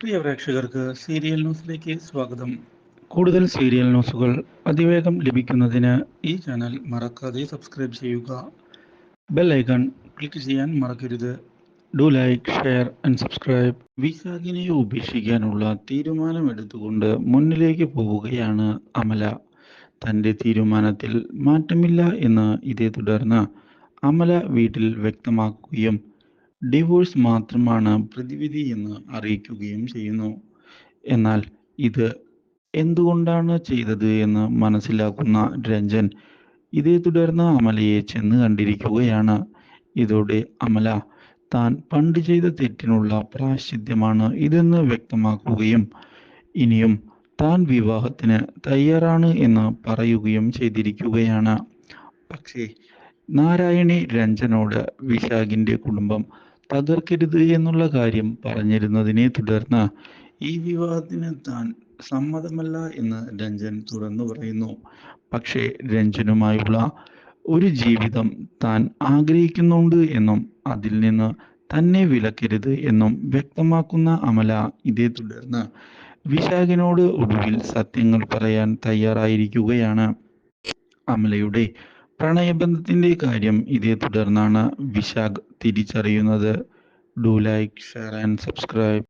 പ്രിയ പ്രേക്ഷകർക്ക് സീരിയൽ ന്യൂസിലേക്ക് സ്വാഗതം. കൂടുതൽ സീരിയൽ ന്യൂസുകൾ അതിവേഗം ലഭിക്കുന്നതിന് ഈ ചാനൽ മറക്കാതെ സബ്സ്ക്രൈബ് ചെയ്യുക. ബെൽ ഐക്കൺ ക്ലിക്ക് ചെയ്യാൻ മറക്കരുത്. Do like share and subscribe. വിശാഖിനെ ഉപേക്ഷിക്കാനുള്ള തീരുമാനമെടുത്തുകൊണ്ട് മുന്നിലേക്ക് പോവുകയാണ് അമല. തന്റെ തീരുമാനത്തിൽ മാറ്റമില്ല എന്ന് ഇതേ തുടർന്ന് അമല വീട്ടിൽ വ്യക്തമാക്കുകയും ഡിവോഴ്സ് മാത്രമാണ് പ്രതിവിധി എന്ന് അറിയിക്കുകയും ചെയ്യുന്നു. എന്നാൽ ഇത് എന്തുകൊണ്ടാണ് ചെയ്തത് എന്ന് മനസ്സിലാക്കുന്ന രഞ്ജൻ ഇതേ തുടർന്ന് അമലയെ ചെന്ന് കണ്ടിരിക്കുകയാണ്. ഇതോടെ അമല താൻ പണ്ട് ചെയ്ത തെറ്റിനുള്ള പ്രാശ്ചിത്യമാണ് ഇതെന്ന് വ്യക്തമാക്കുകയും ഇനിയും താൻ വിവാഹത്തിന് തയ്യാറാണ് എന്ന് പറയുകയും ചെയ്തിരിക്കുകയാണ്. പക്ഷേ നാരായണി രഞ്ജനോട് വിശാഖിന്റെ കുടുംബം തകർക്കരുത് എന്നുള്ള കാര്യം പറഞ്ഞിരുന്നതിനെ തുടർന്ന് ഈ വിവാഹത്തിന് താൻ സമ്മതമല്ല എന്ന് രഞ്ജൻ തുറന്നു പറയുന്നു. പക്ഷേ രഞ്ജനുമായുള്ള ഒരു ജീവിതം താൻ ആഗ്രഹിക്കുന്നുണ്ട് എന്നും അതിൽ നിന്ന് തന്നെ വിലക്കരുത് എന്നും വ്യക്തമാക്കുന്ന അമല ഇതേ തുടർന്ന് വിശാഖിനോട് ഒടുവിൽ സത്യങ്ങൾ പറയാൻ തയ്യാറായിരിക്കുകയാണ്. അമലയുടെ പ്രണയബന്ധത്തിന്റെ കാര്യം ഇതേ തുടർന്നാണ് വിശാഖ് തിരിച്ചറിയുന്നത്. Do like share and subscribe